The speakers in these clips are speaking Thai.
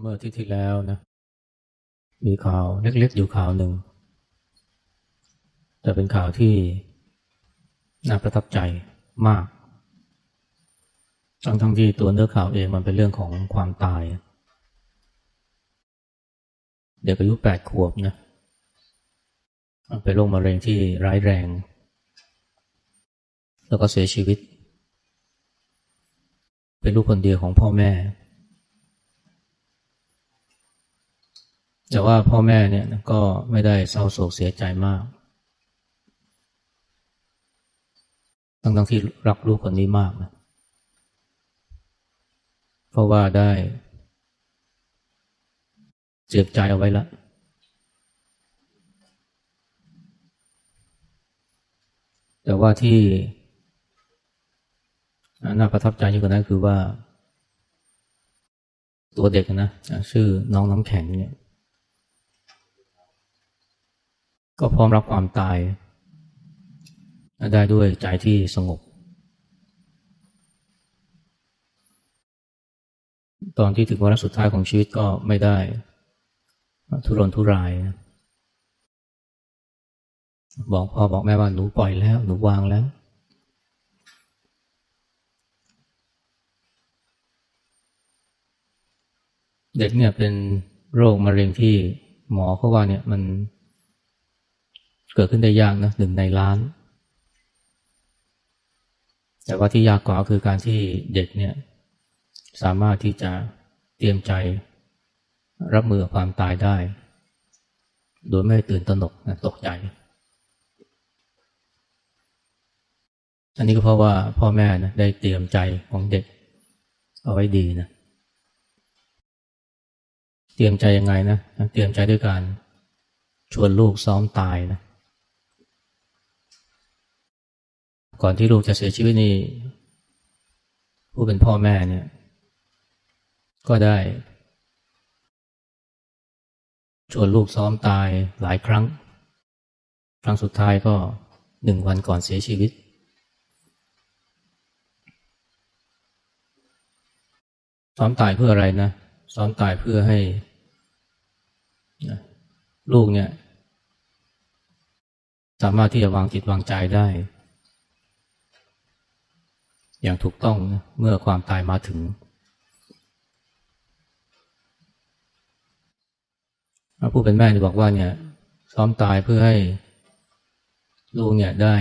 เมื่อที่ที่แล้วนะ มีข่าวเล็กๆอยู่ข่าวหนึ่ง แต่เป็นข่าวที่น่าประทับใจมาก ทั้งทั้งที่ตัวเนื้อข่าวเองมันเป็นเรื่องของความตาย เด็กอายุแปดขวบนะเป็นโรคมะเร็งที่ร้ายแรง แล้วก็เสียชีวิต เป็นลูกคนเดียวของพ่อแม่ แต่ว่าพ่อแม่เนี่ยก็ไม่ได้เศร้าโศกเสียใจมาก ทั้งทั้งที่รักลูกคนนี้มากนะ เพราะว่าได้เจ็บใจเอาไว้แล้วแต่ว่าที่น่าประทับใจยิ่งกว่านั้นคือว่า ตัวเด็กนะ ชื่อน้องน้ำแข็งเนี่ย ก็พร้อมรับความตาย ได้ด้วยใจที่สงบ ตอนที่ถึงวาระสุดท้ายของชีวิตก็ไม่ได้ ทุรนทุราย บอกพ่อบอกแม่ว่าหนูปล่อยแล้ว หนูวางแล้ว เด็กเนี่ยเป็นโรคมะเร็งที่หมอเขาว่าเนี่ยมัน เกิดขึ้นได้ยากนะหนึ่งในล้าน แต่ว่าที่ยากกว่าคือการที่เด็กเนี่ยสามารถที่จะเตรียมใจรับมือกับความตายได้ โดยไม่ตื่นตระหนกนะตกใจอันนี้ก็เพราะว่าพ่อแม่นะได้เตรียมใจของเด็ก เอาไว้ดีนะ เตรียมใจยังไงนะ เตรียมใจด้วยการชวนลูกซ้อมตายนะ ก่อนที่ลูกจะเสียชีวิตนี่ผู้เป็นพ่อแม่เนี่ย ก็ได้ ชวนลูกซ้อมตายหลายครั้ง ครั้งสุดท้ายก็หนึ่งวันก่อนเสียชีวิต ซ้อมตายเพื่ออะไรนะซ้อมตายเพื่อให้ ลูกเนี่ย สามารถที่จะวางจิตวางใจได้ อย่างถูกต้องนะเมื่อความตายมาถึง ผู้เป็นแม่บอกว่าเนี่ยซ้อมตายเพื่อให้ลูกเนี่ยได้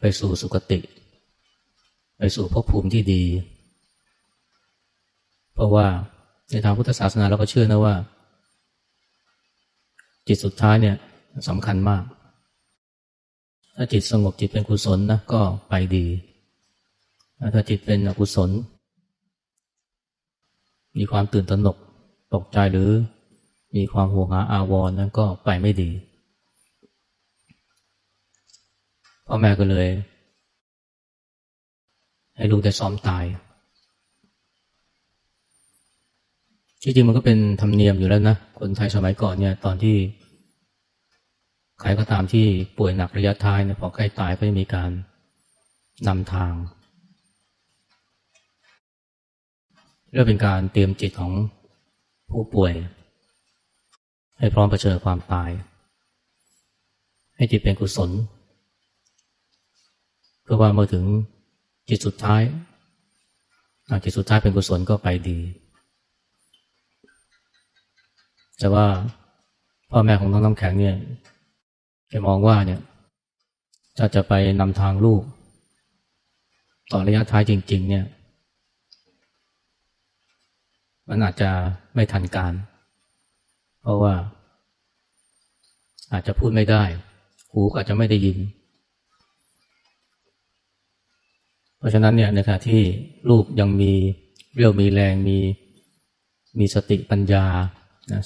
ไปสู่สุคติ ไปสู่ภพภูมิที่ดี เพราะว่าในทางพุทธศาสนาเราก็เชื่อนะว่า จิตสุดท้ายเนี่ยสำคัญมาก ถ้าจิตสงบจิตเป็นกุศลนะก็ไปดี ถ้าจิตเป็นอกุศล มีความตื่นตระหนกตกใจหรือมีความห่วงหาอาวรณ์นั้นก็ไปไม่ดีพ่อแม่ก็เลย ให้ลูกได้ซ้อมตายจริงๆมันก็เป็นธรรมเนียมอยู่แล้วนะ คนไทยสมัยก่อนเนี่ยตอนที่ ใครก็ตามที่ป่วยหนักระยะท้ายเนี่ยพอใกล้ตายก็จะมีการนำทางเรื่องเป็นการเตรียมจิตของผู้ป่วย ให้พร้อมเผชิญความตาย ให้จิตเป็นกุศลเพื่อว่าเมื่อถึงจิตสุดท้ายจิตสุดท้ายเป็นกุศลก็ไปดี แต่ว่าพ่อแม่ของน้องน้ำแข็งเนี่ย แกมองว่าเนี่ยถ้าจะไปนำทางลูก ต่อระยะท้ายจริง ๆ เนี่ย มันอาจจะไม่ทันการ เพราะว่า อาจจะพูดไม่ได้ หูอาจจะไม่ได้ยิน เพราะฉะนั้นเนี่ยในขณะที่ลูกยังมีเรี่ยวมีแรงมีมีสติปัญญา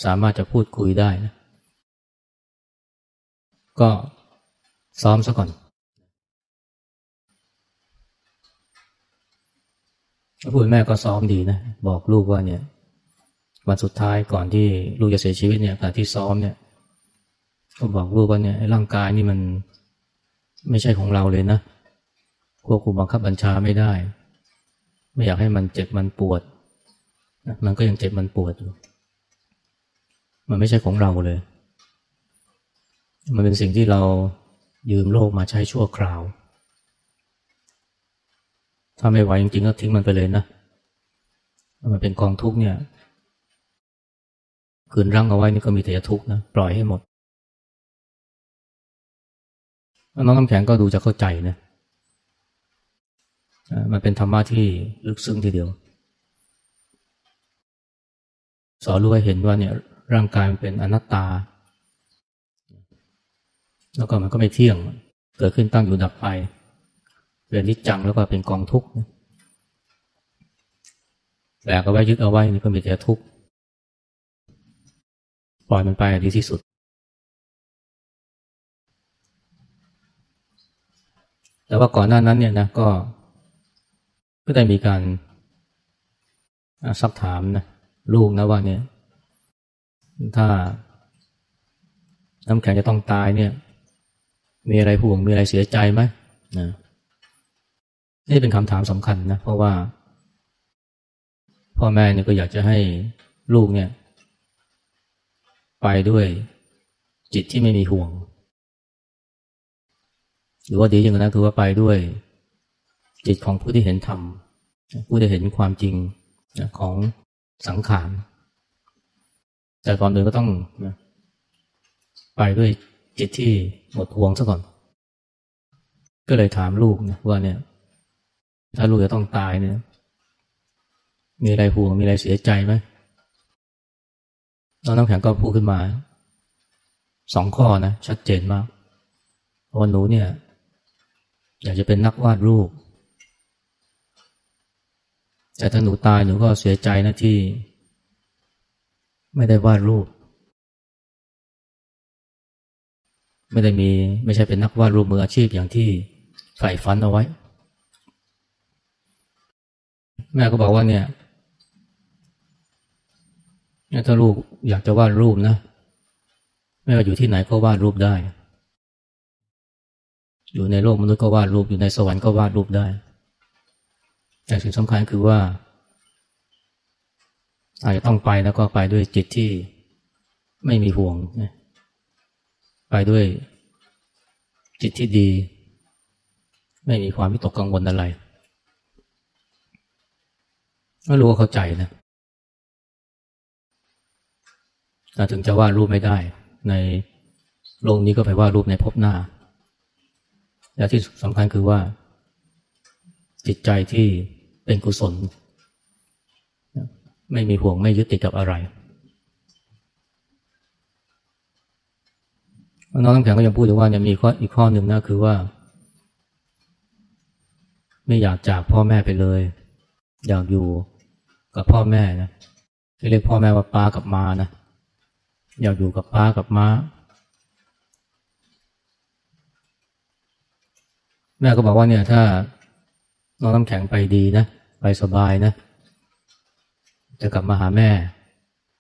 สามารถจะพูดคุยได้นะ ก็ซ้อมซะก่อนผู้เป็นแม่ก็ซ้อมดีนะ บอกลูกว่าเนี่ย วันสุดท้ายก่อนที่ลูกจะเสียชีวิตเนี่ยขณะที่ซ้อมเนี่ยก็บอกลูกว่าเนี่ยร่างกายนี่มันไม่ใช่ของเราเลยนะควบคุมบังคับบัญชาไม่ได้ ไม่อยากให้มันเจ็บมันปวดมันก็ยังเจ็บมันปวดอยู่มันไม่ใช่ของเราเลย มันเป็นสิ่งที่เรายืมโลกมาใช้ชั่วคราว ถ้าไม่ไหวจริงๆก็ทิ้งมันไปเลยนะ มันเป็นกองทุกเนี่ย คืนร่างเอาไว้นี่ก็มีแต่ทุกข์นะ ปล่อยให้หมด น้องน้ำแข็งก็ดูจะเข้าใจนะ มันเป็นธรรมะที่ลึกซึ้งทีเดียว สอนรู้ให้เห็นว่าเนี่ยร่างกายมันเป็นอนัตตา แล้วก็มันก็ไม่เที่ยง เกิดขึ้นตั้งอยู่ดับไปเป็นนิจจังแล้วก็เป็นกองทุกข์แบกเอาไว้ยึดเอาไว้นี่ก็มีแต่ทุกข์ปล่อยมันไปดีที่สุด แต่ว่าก่อนหน้านั้นเนี่ยนะก็ก็ได้มีการซักถามนะลูกนะว่าเนี่ย ถ้าน้ำแข็งจะต้องตายเนี่ย มีอะไรห่วงมีอะไรเสียใจไหมนะนี่เป็นคำถามสำคัญนะ เพราะว่า พ่อแม่เนี่ยก็อยากจะให้ลูกเนี่ย ไปด้วยจิตที่ไม่มีห่วง หรือว่าดีอย่างนั้นคือว่าไปด้วยจิตของผู้ที่เห็นธรรมผู้ที่เห็นความจริงของสังขารแต่ก่อนอื่นก็ต้องไปด้วย จิตที่หมดห่วงซะก่อน ก็เลยถามลูกนะว่าเนี่ย ถ้าลูกจะต้องตายเนี่ย มีอะไรห่วงมีอะไรเสียใจไหมน้องน้ำแข็งก็พูดขึ้นมาสองข้อนะชัดเจนมากว่าหนูเนี่ย อยากจะเป็นนักวาดรูป แต่ถ้าหนูตายหนูก็เสียใจนะที่ ไม่ได้วาดรูป ไม่ได้มีไม่ใช่เป็นนักวาดรูปมืออาชีพอย่างที่ใฝ่ฝันเอาไว้ แม่ก็บอกว่าเนี่ยถ้าลูกอยากจะวาดรูปนะไม่ว่าอยู่ที่ไหนก็วาดรูปได้ อยู่ในโลกมนุษย์ก็วาดรูปอยู่ในสวรรค์ก็วาดรูปได้ แต่สิ่งสำคัญคือว่าอาจจะต้องไปแล้วก็ไปด้วยจิตที่ไม่มีห่วง ไปด้วยจิตที่ดี ไม่มีความวิตกกังวลอะไรก็รู้ว่าเข้าใจนะถึงจะวาดรูปไม่ได้ ในโลกนี้ก็ไปวาดรูปในภพหน้า และที่สำคัญคือว่า จิตใจที่เป็นกุศล ไม่มีห่วงไม่ยึดติดกับอะไร น้องน้ำแข็งก็ยังพูดถึงว่ายังมีข้ออีกข้อหนึ่งนะคือว่า ไม่อยากจากพ่อแม่ไปเลย อยากอยู่กับพ่อแม่นะเรียกพ่อแม่ว่าป้ากับมานะอยากอยู่กับป้ากับม้า แม่ก็บอกว่าเนี่ยถ้าน้องน้ำแข็งไปดีนะไปสบายนะ จะกลับมาหาแม่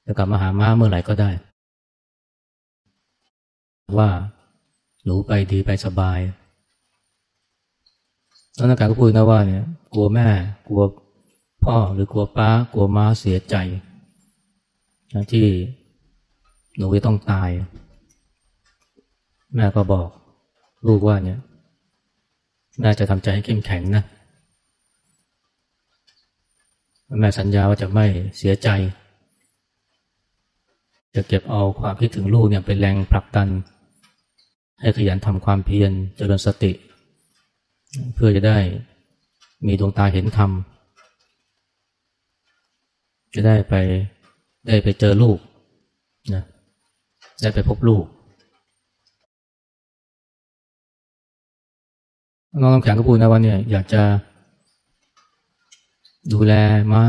จะกลับมาหาม้าเมื่อไหร่ก็ได้ ว่าหนูไปดีไปสบายแล้วนักการก็พูดนะว่าเนี่ยกลัวแม่ กลัวพ่อหรือกลัวป้า กลัวม้าเสียใจที่หนูจะต้องตาย แม่ก็บอกลูกว่าเนี่ยแม่จะทำใจให้เข้มแข็งนะ แม่สัญญาว่าจะไม่เสียใจ จะเก็บเอาความคิดถึงลูกเนี่ยเป็นแรงผลักดัน ให้ขยันทำความเพียรเจริญสติ เพื่อจะได้มีดวงตาเห็นธรรม จะได้ไปได้ไปเจอลูกนะได้ไปพบลูกน้องน้ำแข็งก็พูดนะว่าเนี่ยอยากจะดูแลม้า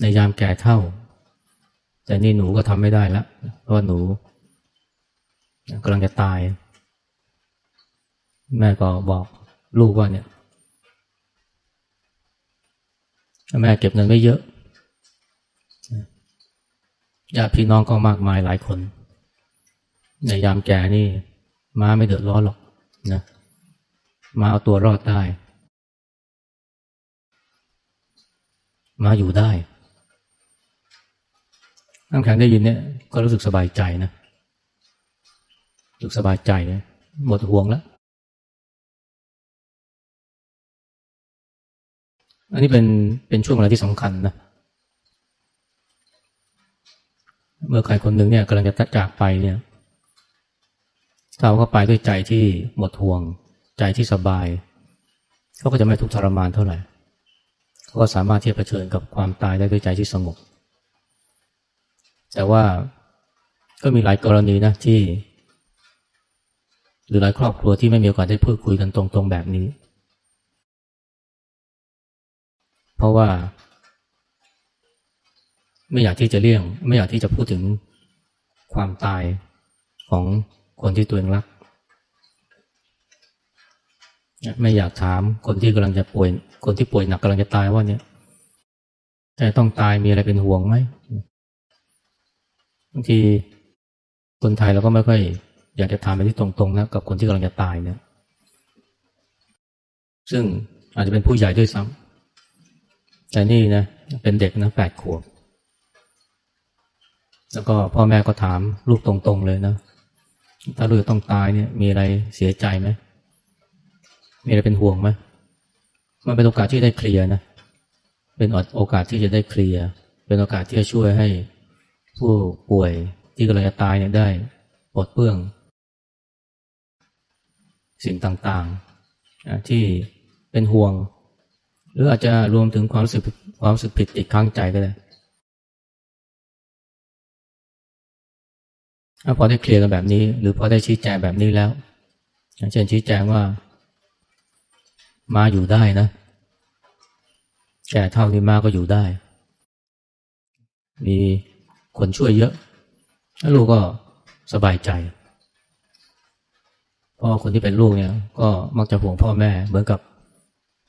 ในยามแก่เท่า แต่นี่หนูก็ทำไม่ได้แล้วเพราะว่าหนูกำลังจะตาย แม่ก็บอกลูกว่าเนี่ยแม่เก็บเงินไม่เยอะญาติพี่น้องก็มากมายหลายคน ในยามแก่นี่ม้าไม่เดือดร้อนหรอกนะมาเอาตัวรอดได้ มาอยู่ได้น้ำแข็งได้ยินเนี่ยก็รู้สึกสบายใจนะรู้สึกสบายใจนะหมดห่วงแล้ว อันนี้เป็นเป็นช่วงเวลาที่สำคัญนะ เมื่อใครคนหนึ่งเนี่ยกำลังจะจากไปเนี่ยถ้าเขาไปด้วยใจที่หมดห่วง ใจที่สบายเขาก็จะไม่ทุกข์ทรมานเท่าไหร่เขาก็สามารถที่จะเผชิญกับความตายได้ด้วยใจที่สงบ แต่ว่าก็มีหลายกรณีนะที่ หรือหลายครอบครัวที่ไม่มีโอกาสได้พูดคุยกันตรงๆแบบนี้ เพราะว่า ไม่อยากที่จะเลี่ยง ไม่อยากที่จะพูดถึงความตายของคนที่ตัวเองรัก ไม่อยากถามคนที่กำลังจะป่วย คนที่ป่วยหนักกำลังจะตายว่าเนี่ยแต่ต้องตายมีอะไรเป็นห่วงไหมบางทีคนไทยเราก็ไม่ค่อยอยากจะถามไปที่ตรงๆนะกับคนที่กำลังจะตายเนี่ย ซึ่งอาจจะเป็นผู้ใหญ่ด้วยซ้ำ แต่นี่นะเป็นเด็กนะแปดขวบ แล้วก็พ่อแม่ก็ถามลูกตรงๆเลยนะ ถ้าลูกต้องตายเนี่ย มีอะไรเสียใจไหม มีอะไรเป็นห่วงไหมมันเป็นโอกาสที่ได้เคลียร์นะ เป็นโอกาสที่จะได้เคลียร์ เป็นโอกาสที่จะช่วยให้ผู้ป่วยที่กำลังจะตายเนี่ยได้ปลดเปลื้อง สิ่งต่างๆที่เป็นห่วง หรืออาจจะรวมถึงความรู้สึกความรู้สึกผิดอีกครั้งใจก็ได้ถ้าพอได้เคลียร์กันแบบนี้ หรือพอได้ชี้แจงแบบนี้แล้วอย่างเช่นชี้แจงว่า มาอยู่ได้นะแก่เท่านี้มาก็อยู่ได้ มีคนช่วยเยอะแล้วลูกก็สบายใจเพราะคนที่เป็นลูกเนี่ย ก็มักจะห่วงพ่อแม่เหมือนกับ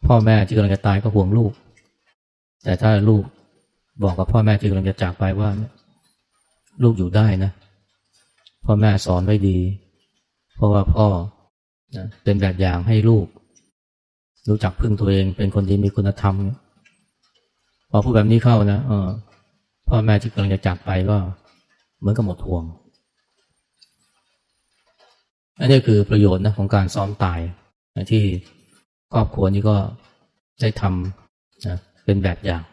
พ่อแม่ที่กำลังจะตายก็ห่วงลูก แต่ถ้าลูกบอกกับพ่อแม่ที่กำลังจะจากไปว่า ลูกอยู่ได้นะ พ่อแม่สอนไว้ดี เพราะว่าพ่อนะเป็นแบบอย่างให้ลูก รู้จักพึ่งตัวเองเป็นคนที่มีคุณธรรม พอพูดแบบนี้เข้านะเออพ่อแม่ที่กำลังจะจากไปก็เหมือนกับหมดห่วง อันนี้คือประโยชน์นะของการซ้อมตายที่ ครอบครัวนี้ก็ได้ทำนะเป็นแบบอย่าง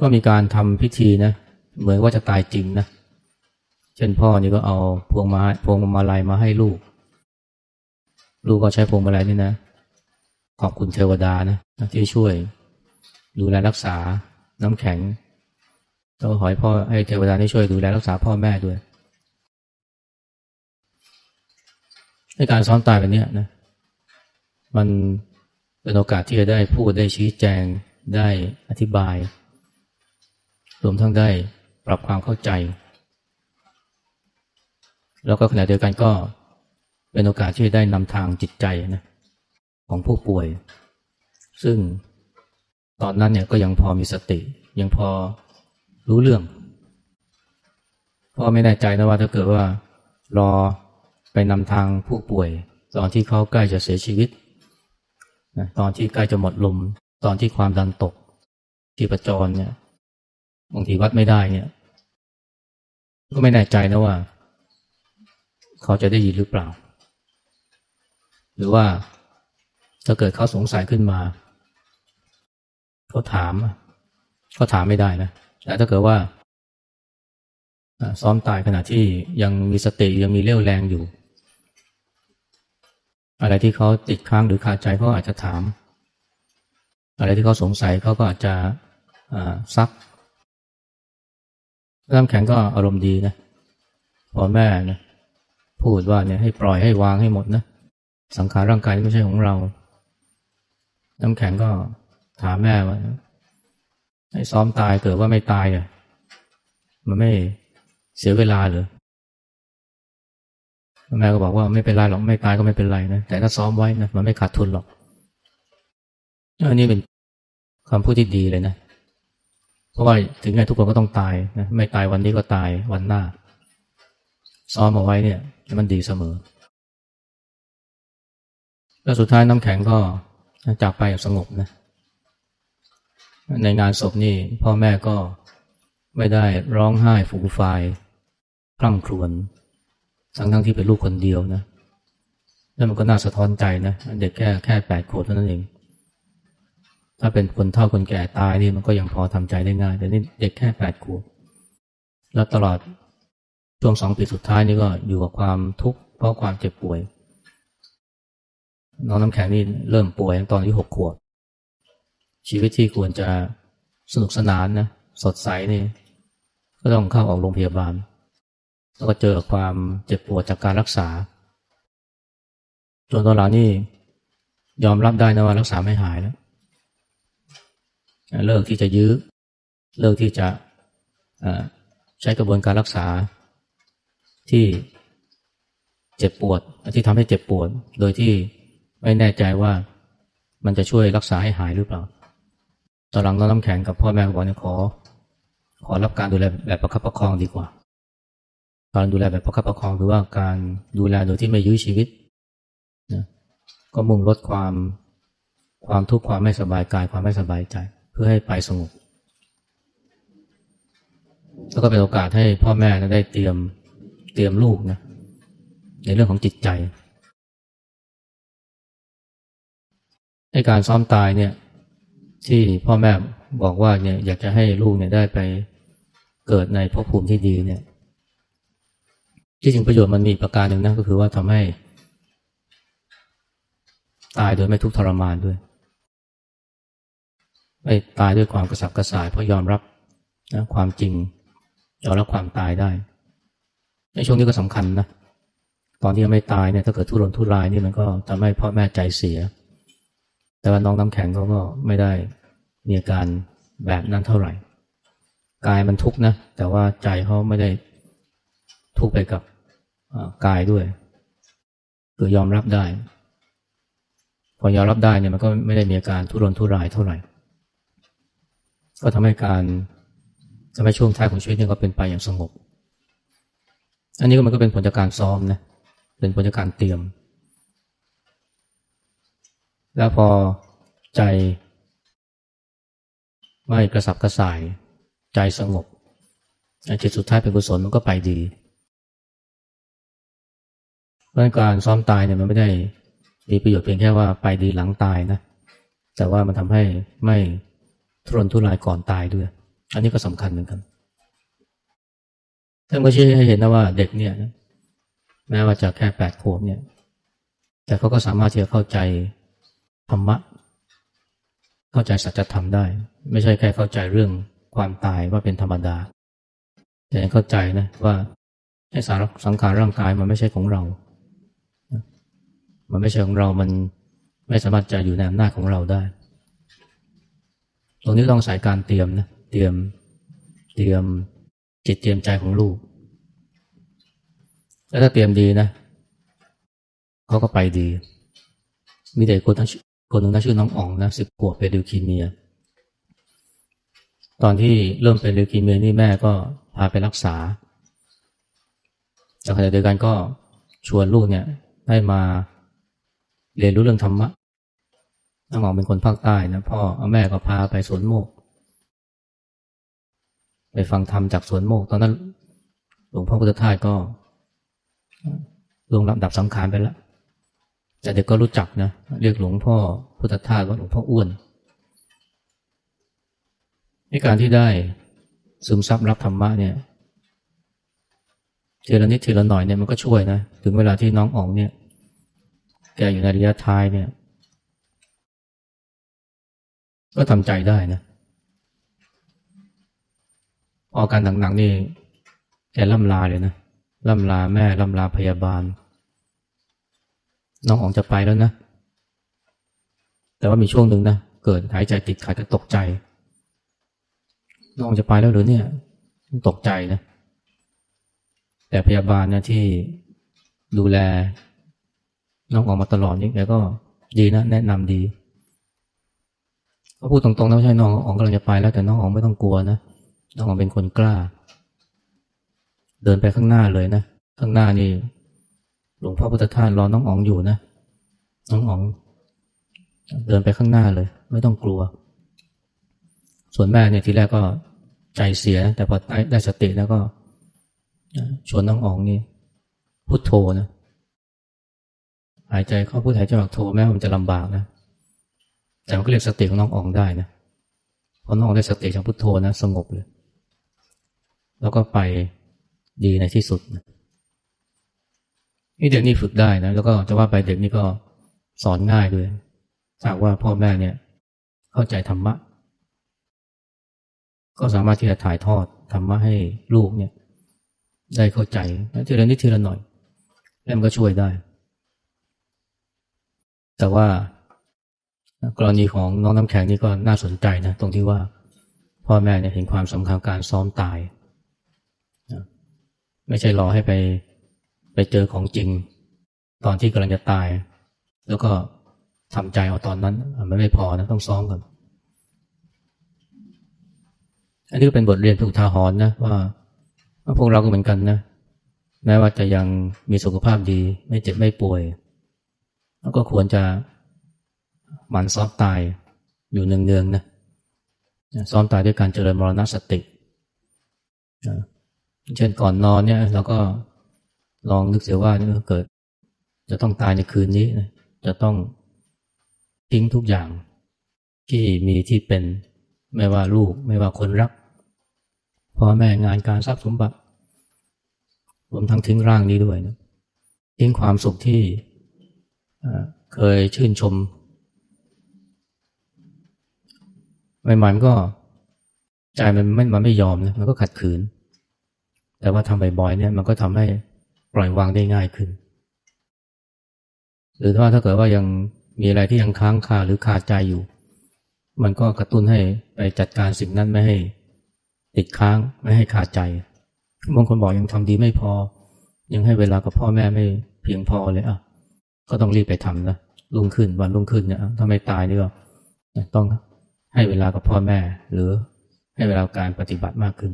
ก็มีการทำพิธีนะเหมือนว่าจะตายจริงนะเช่นพ่อนี่ก็เอาพวงมาพวงมาลัยมาให้ลูก ลูกก็ใช้พวงมาลัยนี่นะ ขอบคุณเทวดานะที่ช่วย ดูแลรักษาน้ำแข็งแล้วขอให้พ่อให้เทวดาได้ช่วยดูแลรักษาพ่อแม่ด้วย ในการซ้อนตายแบบนี้นะ มันเป็นโอกาสที่จะได้พูดได้ชี้แจงได้อธิบาย รวมทั้งได้ปรับความเข้าใจ แล้วก็ขณะเดียวกันก็เป็นโอกาสที่ได้นำทางจิตใจนะของผู้ป่วย ซึ่งตอนนั้นเนี่ยก็ยังพอมีสติ ยังพอรู้เรื่องพ่อไม่แน่ใจนะว่าถ้าเกิดว่ารอ ไปนำทางผู้ป่วย ตอนที่เขาใกล้จะเสียชีวิต ตอนที่ใกล้จะหมดลม ตอนที่ความดันตกที่ประจรเนี่ยบางทีวัดไม่ได้เนี่ย ก็ไม่แน่ใจนะว่า เขาจะได้ยินหรือเปล่า หรือว่าถ้าเกิดเขาสงสัยขึ้นมาเขาถามเขาถามไม่ได้นะแต่ถ้าเกิดว่าซ้อมตายขณะที่ยังมีสติยังมีเรี่ยวแรงอยู่ อะไรที่เขาติดค้างหรือคาใจเขาอาจจะถาม อะไรที่เขาสงสัยเขาก็อาจจะซักน้ำแข็งก็อารมณ์ดีนะพอแม่นะพูดว่าเนี่ยให้ปล่อยให้วางให้หมดนะสังขารร่างกายไม่ใช่ของเรา น้ำแข็งก็ถามแม่ว่าให้ซ้อมตายเกิดว่าไม่ตายอะมันไม่เสียเวลาหรือ แม่ก็บอกว่าไม่เป็นไรหรอกไม่ตายก็ไม่เป็นไรนะแต่ถ้าซ้อมไว้นะมันไม่ขาดทุนหรอกอันนี้เป็นคำพูดที่ดีเลยนะ เพราะว่าถึงไงทุกคนก็ต้องตายนะไม่ตายวันนี้ก็ตายวันหน้า ซ้อมเอาไว้เนี่ย มันดีเสมอ แล้วสุดท้ายน้ำแข็งก็จากไปอย่างสงบนะ ในงานศพนี่พ่อแม่ก็ไม่ได้ร้องไห้ฟูฟายพร่ำครวญ ทั้งทั้งที่เป็นลูกคนเดียวนะ แล้วมันก็น่าสะท้อนใจนะเด็กแค่แค่แปดขวบเท่านั้นเอง ถ้าเป็นคนเฒ่าคนแก่ตายนี่มันก็ยังพอทำใจได้ง่าย แต่นี่เด็กแค่แปดขวบ แล้วตลอดช่วงสองปีสุดท้ายนี่ก็อยู่กับความทุกข์เพราะความเจ็บป่วย น้องน้ำแข็งนี่เริ่มป่วยตอนอายุหกขวบ ชีวิตที่ควรจะสนุกสนานนะสดใสนี่ก็ต้องเข้าออกโรงพยาบาล แล้วก็เจอความเจ็บปวดจากการรักษา จนตอนหลังนี่ยอมรับได้นะว่ารักษาไม่หายแล้ว เลิกที่จะยื้อ เลิกที่จะใช้กระบวนการรักษาที่เจ็บปวดที่ทำให้เจ็บปวด โดยที่ไม่แน่ใจว่ามันจะช่วยรักษาให้หายหรือเปล่า ตอนหลังน้องน้ำแข็งกับพ่อแม่บอกเนี่ยขอ ขอรับการดูแลแบบประคับประคองดีกว่า การดูแลแบบประคับประคองคือว่าการดูแลโดยที่ไม่ยื้อชีวิตนะก็มุ่งลดความความทุกข์ความไม่สบายกายความไม่สบายใจ เพื่อให้ไปสงบแล้วก็เป็นโอกาสให้พ่อแม่ได้เตรียมเตรียมลูกนะในเรื่องของจิตใจในการซ้อมตายเนี่ยที่พ่อแม่บอกว่าเนี่ยอยากจะให้ลูกเนี่ยได้ไปเกิดในภพภูมิที่ดีเนี่ย ที่จริงประโยชน์มันมีประการหนึ่งนะก็คือว่าทำให้ ตายโดยไม่ทุกข์ทรมานด้วยไม่ตายด้วยความกระสับกระส่ายเพราะยอมรับนะความจริงยอมรับความตายได้ในช่วงนี้ก็สำคัญนะตอนที่ยังไม่ตายเนี่ยถ้าเกิดทุรนทุรายนี่มันก็ทำให้พ่อแม่ใจเสีย แต่ว่าน้องน้ำแข็งเขาก็ไม่ได้มีอาการแบบนั้นเท่าไหร่ กายมันทุกข์นะแต่ว่าใจเขาไม่ได้ ทุกข์ไปกับกายด้วย คือยอมรับได้ พอยอมรับได้เนี่ยมันก็ไม่ได้มีอาการทุรนทุรายเท่าไหร่ ก็ทำให้การทำให้ช่วงท้ายของชีวิตเนี่ยก็เป็นไปอย่างสงบ อันนี้ก็มันก็เป็นผลจากการซ้อมนะเป็นผลจากการเตรียม แล้วพอใจไม่กระสับกระส่ายใจสงบจิตสุดท้ายเป็นกุศลมันก็ไปดี เพราะการซ้อมตายเนี่ยมันไม่ได้มีประโยชน์เพียงแค่ว่าไปดีหลังตายนะแต่ว่ามันทำให้ไม่ทุรนทุรายก่อนตายด้วย อันนี้ก็สำคัญเหมือนกันท่านก็ชี้ให้เห็นนะว่าเด็กเนี่ยแม้ว่าจะแค่แปดขวบเนี่ย แต่เขาก็สามารถที่จะเข้าใจธรรมะ เข้าใจสัจธรรมได้ ไม่ใช่แค่เข้าใจเรื่องความตายว่าเป็นธรรมดา แต่เข้าใจนะว่าไอ้สารสังขารร่างกายมันไม่ใช่ของเรา มันไม่ใช่ของเรา มันไม่สามารถจะอยู่ในอำนาจของเราได้ ตรงนี้ต้องใส่การเตรียมนะ เตรียม เตรียมจิตเตรียมใจของลูก แล้วถ้าเตรียมดีนะ เขาก็ไปดี มีเด็กคนคนหนึ่งนะชื่อน้องอ๋องนะสิบขวบเป็นลิวคีเมีย ตอนที่เริ่มเป็นลิวคีเมียนี่แม่ก็พาไปรักษาจากขณะเดียวกันก็ชวนลูกเนี่ยให้มา เรียนรู้เรื่องธรรมะน้องอ๋องเป็นคนภาคใต้นะพ่อแม่ก็พาไปสวนโมก ไปฟังธรรมจากสวนโมก ตอนนั้นหลวงพ่อพุทธทาสก็ลงรับดับสังขารไปแล้วแต่เด็กก็รู้จักนะ เรียกหลวงพ่อพุทธทาสว่าหลวงพ่ออ้วนในการที่ได้ซึมซับรับธรรมะเนี่ยทีละนิดทีละหน่อยเนี่ยมันก็ช่วยนะ ถึงเวลาที่น้องอ๋องเนี่ย แกอยู่ในระยะท้ายเนี่ย ก็ทำใจได้นะอาการหนักๆนี่แกล่ำลาเลยนะล่ำลาแม่ล่ำลาพยาบาล น้องอองจะไปแล้วนะ แต่ว่ามีช่วงหนึ่งนะเกิดหายใจติดขัดก็ตกใจ น้องจะไปแล้วหรือเนี่ย ตกใจนะ แต่พยาบาลนะที่ดูแล น้องออกมาตลอดนี่แกก็ดีนะ แนะนำดีก็พูดตรงๆนะไม่ใช่น้องอองกำลังจะไปแล้วแต่น้องอองไม่ต้องกลัวนะน้องอ๋องเป็นคนกล้า เดินไปข้างหน้าเลยนะข้างหน้านี่หลวงพ่อพุทธทาสรอน้องอ๋องอยู่นะน้องอ๋องเดินไปข้างหน้าเลย ไม่ต้องกลัว ส่วนแม่เนี่ยทีแรกก็ใจเสีย แต่พอได้สติแล้วก็ชวนน้องอองนี่พุทโธนะ หายใจเข้าพุทหายใจออกโธแม้ว่ามันจะลำบากนะ แต่มันก็เรียกสติของน้องอองได้นะพอน้องอองได้สติจากพุทโธนะสงบเลย แล้วก็ไปดีในที่สุดนะนี่เด็กนี่ฝึกได้นะแล้วก็จะว่าไปเด็กนี่ก็สอนง่ายด้วยถ้าว่าพ่อแม่เนี่ย เข้าใจธรรมะ ก็สามารถที่จะถ่ายทอดธรรมะให้ลูกเนี่ย ได้เข้าใจทีละนิดทีละหน่อยแล้วมันก็ช่วยได้ แต่ว่ากรณีของน้องน้ำแข็งนี่ก็น่าสนใจนะตรงที่ว่าพ่อแม่เนี่ยเห็นความสำคัญการซ้อมตาย ไม่ใช่รอให้ไปไปเจอของจริง ตอนที่กำลังจะตาย แล้วก็ทำใจเอาตอนนั้นมันไม่พอนะต้องซ้อมก่อนอันนี้ก็เป็นบทเรียนผูกทาหรณ์นะว่าพวกเราก็เหมือนกันนะแม้ว่าจะยังมีสุขภาพดี ไม่เจ็บไม่ป่วย ก็ควรจะหมั่นซ้อมตายอยู่เนืองๆนะซ้อมตายด้วยการเจริญมรณสติเช่นก่อนนอนเนี่ยเราก็ลองนึกเสียว่าเกิด จะต้องตายในคืนนี้จะต้องทิ้งทุกอย่างที่มีที่เป็นไม่ว่าลูก ไม่ว่าคนรักพ่อแม่งานการทรัพย์สมบัติรวมทั้งทิ้งร่างนี้ด้วยนะทิ้งความสุขที่ เคยชื่นชมใหม่ๆมันก็ใจมันไม่มันไม่ยอมนะมันก็ขัดขืน แต่ว่าทำบ่อยๆเนี่ยมันก็ทำให้ปล่อยวางได้ง่ายขึ้น หรือว่าถ้าเกิดว่ายังมีอะไรที่ยังค้างคาหรือคาใจอยู่ มันก็กระตุ้นให้ไปจัดการสิ่งนั้นไม่ให้ติดค้างไม่ให้ขาดใจบางคนบอกยังทำดีไม่พอ ยังให้เวลากับพ่อแม่ไม่เพียงพอเลยอะ ก็ต้องรีบไปทำนะรุ่งขึ้นวันรุ่งขึ้นเนี่ยถ้าไม่ตายนี่ก็ต้องให้เวลากับพ่อแม่ หรือให้เวลาการปฏิบัติมากขึ้น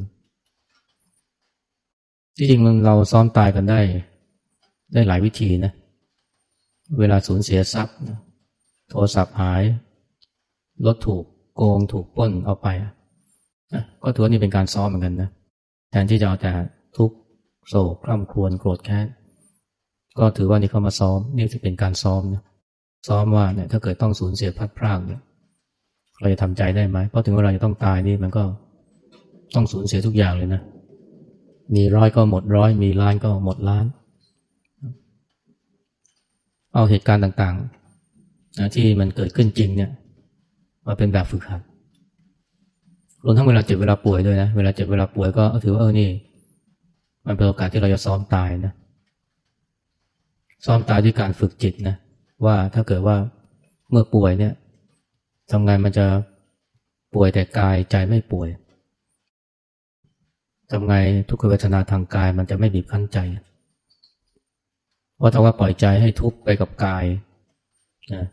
ที่จริงมันเราซ้อมตายกันได้ ได้หลายวิธีนะ เวลาสูญเสียทรัพย์ โทรศัพท์หาย รถถูกโกงถูกป้นเอาไป ก็ถือว่านี่เป็นการซ้อมเหมือนกันนะ แทนที่จะเอาแต่ทุกโศกคร่ำครวญโกรธแค้น ก็ถือว่านี่เข้ามาซ้อมนี่จะเป็นการซ้อมนะซ้อมว่าเนี่ยถ้าเกิดต้องสูญเสียพัดพรากเนี่ยเราจะทำใจได้ไหมเพราะถึงเวลาจะต้องตายนี่มันก็ต้องสูญเสียทุกอย่างเลยนะ มีร้อยก็หมดร้อย มีล้านก็หมดล้าน เอาเหตุการณ์ต่างๆนะที่มันเกิดขึ้นจริงเนี่ย มาเป็นแบบฝึกหัดรวมทั้งเวลาเจ็บเวลาป่วยด้วยนะ เวลาเจ็บเวลาป่วยก็ถือว่าเออนี่ มันเป็นโอกาสที่เราจะซ้อมตายนะ ซ้อมตายด้วยการฝึกจิตนะ ว่าถ้าเกิดว่าเมื่อป่วยเนี่ยทำไงมันจะป่วยแต่กายใจไม่ป่วยทำไงทุกขเวทนาทางกายมันจะไม่บีบคั้นใจ เพราะถ้าว่าปล่อยใจให้ทุกข์ไปกับกายนะ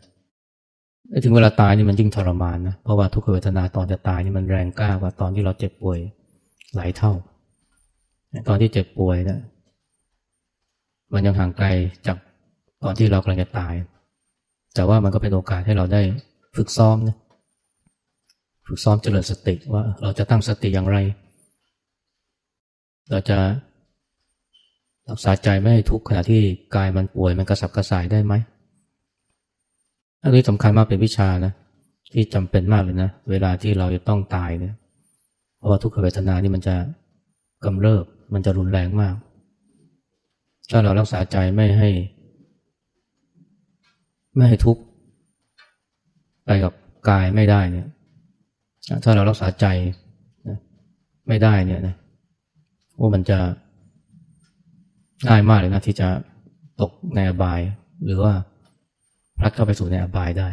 ถึงเวลาตายนี่มันยิ่งทรมานนะเพราะว่าทุกขเวทนาตอนจะตายนี่มันแรงกล้ากว่าตอนที่เราเจ็บป่วยหลายเท่า ตอนที่เจ็บป่วยนะ มันยังห่างไกลจากตอนที่เรากำลังจะตาย แต่ว่ามันก็เป็นโอกาสให้เราได้ฝึกซ้อมนะฝึกซ้อมเจริญสติว่าเราจะตั้งสติอย่างไร เราจะรักษาใจไม่ให้ทุกข์ขณะที่กายมันป่วยมันกระสับกระส่ายได้ไหมอันนี้สำคัญมากเป็นวิชานะที่จำเป็นมากเลยนะ เวลาที่เราจะต้องตายเนี่ยเพราะว่าทุกขเวทนานี่มันจะกำเริบมันจะรุนแรงมาก ถ้าเรารักษาใจไม่ให้ ไม่ให้ทุกข์ไปกับกายไม่ได้เนี่ย ถ้าเรารักษาใจไม่ได้เนี่ยนะว่ามันจะง่ายมากเลยนะที่จะตกในอบาย หรือว่าพลัดเข้าไปสู่ในอบายได้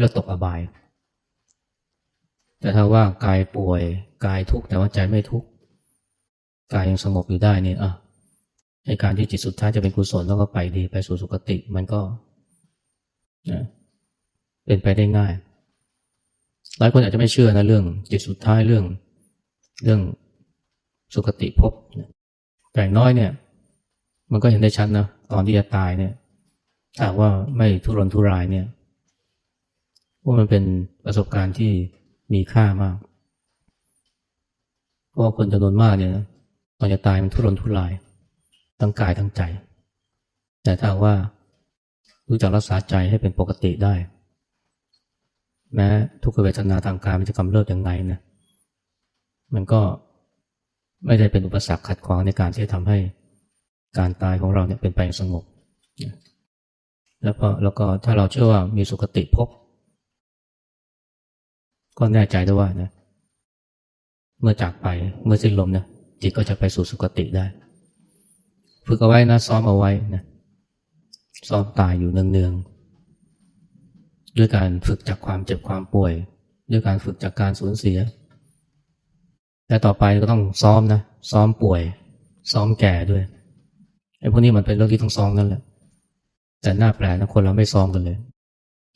เราตกอบาย แต่ถ้าว่ากายป่วย กายทุกข์แต่ว่าใจไม่ทุกข์กายยังสงบอยู่ได้เนี่ยอะ ในการที่จิตสุดท้ายจะเป็นกุศลแล้วก็ไปดีไปสู่สุคติมันก็นะเป็นไปได้ง่าย หลายคนอาจจะไม่เชื่อนะเรื่อง จิตสุดท้ายเรื่อง เรื่องสุคติภพแต่น้อยเนี่ย มันก็เห็นได้ชัดนะตอนที่จะตายเนี่ยถ้าว่าไม่ทุรนทุรายเนี่ยว่ามันเป็นประสบการณ์ที่มีค่ามากราะคนจำนวนมากเนี่ยตอนจะตายมันทุรนทุราย ทั้งกายทั้งใจ แต่ถ้าว่ารู้จักรักษาใจให้เป็นปกติได้ แม้ทุกขเวทนาทางกายมันจะกำเริบยังไงนะมันก็ไม่ได้เป็นอุปสรรคขัดขวางในการที่จะทำให้การตายของเราเนี่ยเป็นไปอย่างสงบ แล้วก็แล้วก็ถ้าเราเชื่อว่ามีสุขติภพก็แน่ใจด้วยว่านะเมื่อจากไปเมื่อสิ้นลมนะจิตก็จะไปสู่สุคติได้ ฝึกเอาไว้นะซ้อมเอาไว้นะซ้อมตายอยู่เนืองๆด้วยการฝึกจากความเจ็บความป่วย ด้วยการฝึกจากการสูญเสีย แต่ต่อไปก็ต้องซ้อมนะซ้อมป่วย ซ้อมแก่ด้วยไอ้พวกนี้มันเป็นเรื่องที่ต้องซ้อมนั่นแหละ แต่หน้าแปลกนะคนเราไม่ซ้อมกันเลย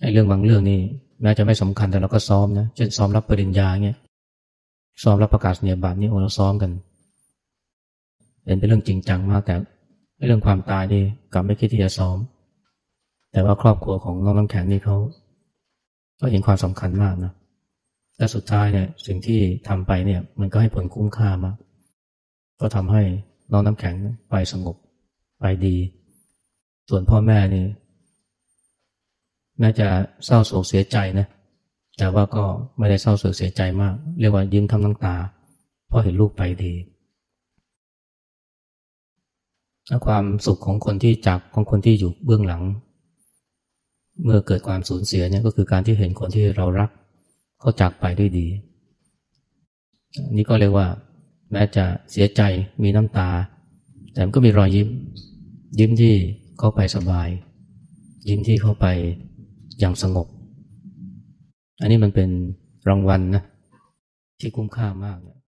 ไอ้เรื่องบางเรื่องนี่แม้จะไม่สำคัญแต่เราก็ซ้อมนะเช่นซ้อมรับปริญญาเงี้ยซ้อมรับประกาศนียบัตรนี่โอ้เราซ้อมกัน เป็นเป็นเรื่องจริงจังมากแต่ เรื่องความตายนี่กลับไม่คิดที่จะซ้อม แต่ว่าครอบครัวของน้องน้ำแข็งนี่เขาก็เห็นความสำคัญมากนะและสุดท้ายเนี่ยสิ่งที่ทำไปเนี่ยมันก็ให้ผลคุ้มค่ามาก ก็ทำให้น้องน้ำแข็งไปสงบไปดี ส่วนพ่อแม่นี่แม้จะเศร้าโศกเสียใจนะแต่ว่าก็ไม่ได้เศร้าโศกเสียใจมาก เรียกว่ายิ้มทั้งน้ำตา เพราะเห็นลูกไปดี ความสุขของคนที่จากของคนที่อยู่เบื้องหลัง เมื่อเกิดความสูญเสียเนี่ยก็คือการที่เห็นคนที่เรารักเขาจากไปด้วยดี นี่ก็เรียกว่า แม้จะเสียใจมีน้ำตา แต่ก็มีรอยยิ้ม ยิ้มที่เขาไปสบาย ยิ้มที่เขาไปอย่างสงบ อันนี้มันเป็นรางวัลนะที่คุ้มค่ามาก